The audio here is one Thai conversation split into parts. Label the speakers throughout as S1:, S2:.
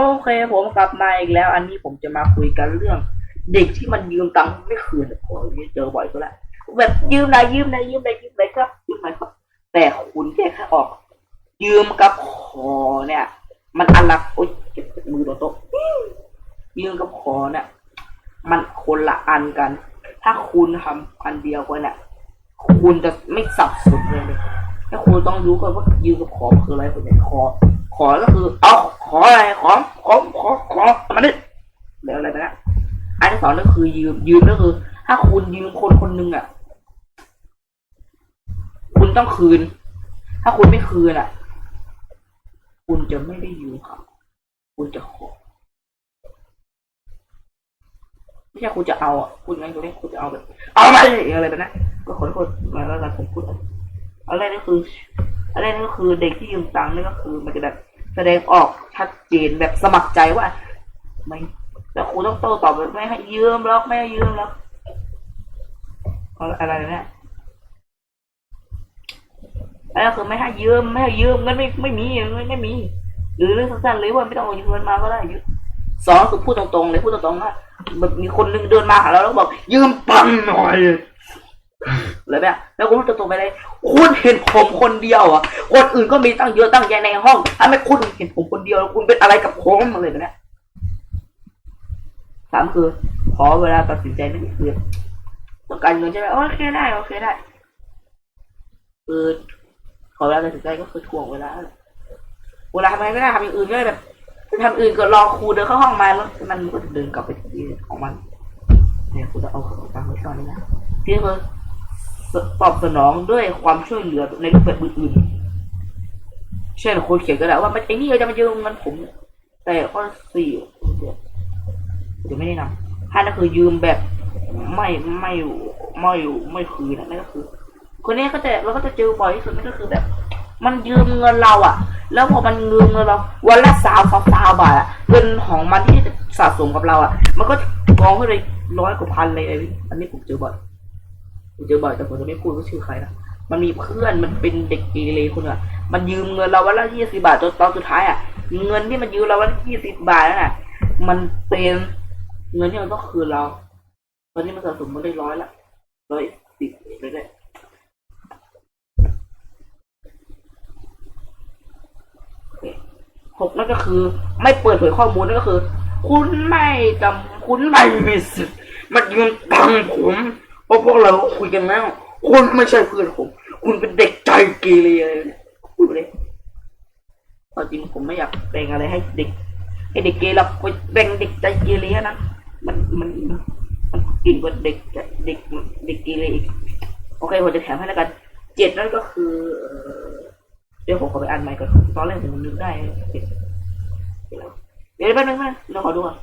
S1: โอเคผมกลับมาอีกแล้ว อันนี้ผมจะมาคุยกันเรื่อง เด็กที่มันยืมตังค์ไม่คืนโอ้ยเจอบ่อยก็แล้วแบบยืมนะยืมนะยืมนะยืมหนะครับยืมหน่อยครับ แต่คุณแค่แค่ออก ยืมกับขอเนี่ย มันอันละโอ๊ยเจ็บมือโดนโต๊ะยืมกับขอเนี่ยมันคนละอันกัน ถ้าคุณทำอันเดียวกันเนี่ยคุณจะไม่สับสนเลยเลยถ้าคุณต้องรู้ก่อนว่ายืมกับขอคืออะไรคนไหนขอ ขอก็คือ เอาขออะไรขอขอขอขอมาดิเดี๋ยวอะไรไปนะอันที่สองก็คือยืมยืมก็คือ ถ้าคุณยืมคนคนหนึ่งอะ คุณต้องคืน ถ้าคุณไม่คืนอะ คุณจะไม่ได้ยืมเขาคุณจะขอไม่ใช่คุณจะเอาอะคุณงั้นคุณเรียคุณจะเอาแบบเอาไปอะไรแบบนั้นก็ขอโทษมาแล้วกันผมพูด อะไรนี่คืออะไรนี่ก็คือเด็กที่ยืมตังค์นี่ก็คือ มันจะแบบแสดงออกชัดเจนแบบสมัครใจว่า ไม่แต่คุณต้องโต้ตอบแบบไม่ให้ยืมแล้วไม่ให้ยืมแล้วอะไรเนี่ยอะไรก็คือไม่ให้ยืมไม่ให้ยืมเงินไม่ไม่มีเงินไม่มี หรือเรื่องสั้นๆเลยว่าไม่ต้องเอาเงินมาก็ได้ยืมสองคือพูดตรงๆเลยพูดตรงๆว่าแบบมีคนนึงเดินมาหาเราแล้วบอกยืมปังหน่อย เลยแบบแล้วคุณพูดตรงไปเลยคุณเห็นผมคนเดียวอะคนอื่นก็มีตั้งเยอะตั้งแยะในห้องทำไมคุณเห็นผมคนเดียวแล้วคุณเป็นอะไรกับผมอะไรแบบนี้สามคือ ขอเวลาตัดสินใจนั่นคือต้องการเงินใช่ไหมโอเคได้โอเคได้คือขอเวลาตัดสินใจก็คือถ่วงเวลาเวลาทำอะไรไม่ได้ทำอย่างอื่นก็ได้แบบทำอื่นก็รอครูเดินเข้าห้องมาแล้วมันก็เดินกลับไปที่ของมันเนี่ยครูจะเอาของตังไว้ก่อนนี่นะที่คือ ตอบสนองด้วยความช่วยเหลือในรูปแบบอื่นๆ เช่นคนเขียนก็ได้ว่ามันไอ้นี่จะมายืมเงินผม แต่ข้อสี่เดี๋ยวไม่ได้นำห้านั่นคือยืมแบบไม่ไม่ไม่ไม่คืนนั่นก็คือ คนนี้ก็จะเราก็จะเจอบ่อยที่สุดนั่นก็คือแบบ มันยืมเงินเราอะแล้วพอมันยืมเงินเรา วันละสาวสาวสาวบาทอะเงินของมันที่สะสมกับเราอะมันก็กองขึ้นไปร้อยกว่าพันเลยไอ้อันนี้ผมเจอบ่อย ผมเจอบ่อยแต่ผมจะไม่พูดว่าชื่อใครนะมันมีเพื่อนมันเป็นเด็กเกเรคนอะมันยืมเงินเราวันละยี่สิบาทจนตอนสุดท้ายอะ เงินที่มันยืมเราวันละยี่สิบบาทนั่นน่ะมันเป็นเงินที่มันต้องคืนเรา ตอนนี้มันสะสมมาได้ร้อยละร้อยสิบเลยได้หกนั่นก็คือ ไม่เปิดเผยข้อมูลนั่นก็คือ คุณไม่จำคุณไม่มีสิทธิ์มายืมตังค์ผม เพราะพวกเราคุยกันแล้วคุณไม่ใช่เพื่อนผม คุณเป็นเด็กใจเกเรอะไรเนี่ยพูดเลยความจริงผมไม่อยากแบ่งอะไรให้เด็ก ให้เด็กเกเรเราไปแบ่งเด็กใจเกเรนะมันมันมันก่งกว่าเด็กเด็กเด็กเกเรอีกโอเคผมจะแถมให้แล้วกันเจ็ดนั่นก็คือเอ่อเดี๋ยวผมขอไปอ่านใหม่ก่อนตอนแรกผมนึกได้เจ็ดเดี๋ยวแป๊บนึงนะเราขอดูก่อน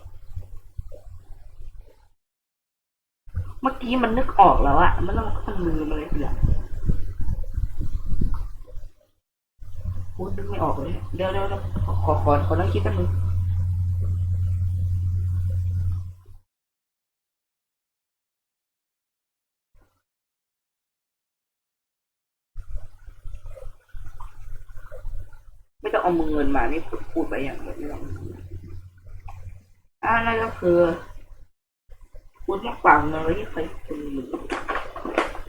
S1: เมื่อกี้มันนึกออกแล้วอะมันต้องมันมือมาเลยทีหลังพูดนึกไม่ออกเลยเดี๋ยวเดี๋ยวขอขอขอขอนั่งคิดแป๊บนึงไม่ต้องเอามือเงินมานี่พูดพูดไปอย่างแบบไม่ต้องอ่านั่นก็คือ คุณต้องฝากเงินไว้ที่ใครคนหนึ่ง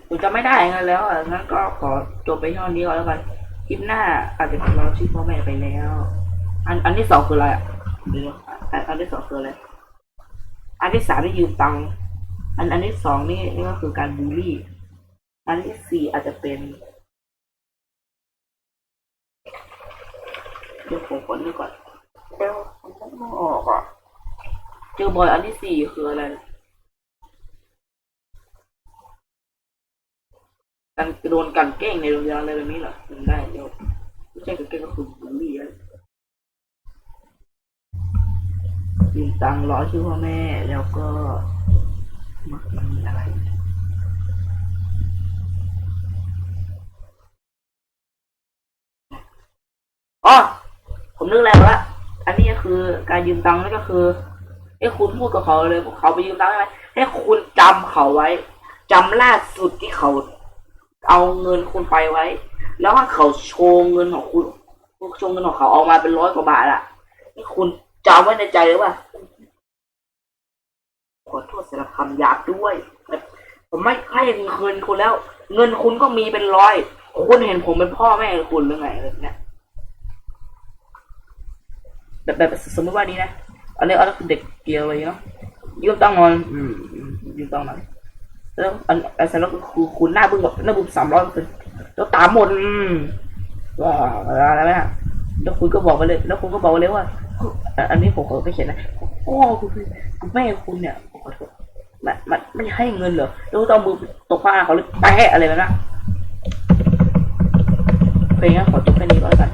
S1: ผมจะไม่ได้เงินแล้วอะงั้นก็ขอจบไปเท่านี้ก่อนแล้วกันคลิปหน้าอาจจะเราชื่อพ่อแม่ไปแล้ว อันอันที่สองคืออะไรอะเดี๋ยวอันอันที่สองคืออะไรอันที่สามที่ยืมตังค์อันอันที่สองนี่นี่ก็คือการบูลลี่ อันที่สี่อาจจะเป็นเดี๋ยวผมกดนึกก่อนเดี๋ยวผมนึกไม่ออกอะเจอบอยอันที่สี่คืออะไร การโดนกลันแกล้งในโรงเรียนอะไรแบบนี้เหรอจำได้เดี๋ยวไม่ใช่กลันแกล้งก็คือบูลลี่อะยืมตังค์ร้อยชื่อพ่อแม่แล้วก็มันมีอะไรอ๋อผมนึกแล้วละอันนี้ก็คือการยืมตังค์นั่นก็คือให้คุณพูดกับเขาเลยเขาไปยืมตังค์ใช่ไหมให้คุณจำเขาไว้จำล่าสุดที่เขา เอาเงินคุณไปไว้ แล้วถ้าเขาโชว์เงินของคุณโชว์เงินของเขาออกมาเป็นร้อยกว่าบาทอะให้คุณจำไว้ในใจเลยว่าขอโทษสำหรับคำหยาบด้วยผมไม่ให้เงินคุณแล้ว เงินคุณก็มีเป็นร้อย คุณเห็นผมเป็นพ่อแม่คุณหรือไงแบบเนี้ยแบบแบบสมมติว่านี้นะอันนี้อันนี้คือเด็กเกลียวเลยเนาะยืมตังค์นอนอืมอืมยืมตังค์หน่อย แล้วอันอันแล้วก็คือคุณหน้าบึ้งแบบหน้าบึ้งสามร้อยแล้วตามหมดว้าวอะไรนะแล้วคุณก็บอกไปเลย แล้วคุณก็บอกไปเลยว่า อันนี้ผมขอไปเขียนนะพ่อคุณคุณแม่คุณเนี่ยขอโทษมันมันไม่ให้เงินเหรอแล้วต้องมือตกผ้าเขาหรือแปะอะไรแบบนั้นโอเคงั้นขอจบแค่นี้ก็แล้วกัน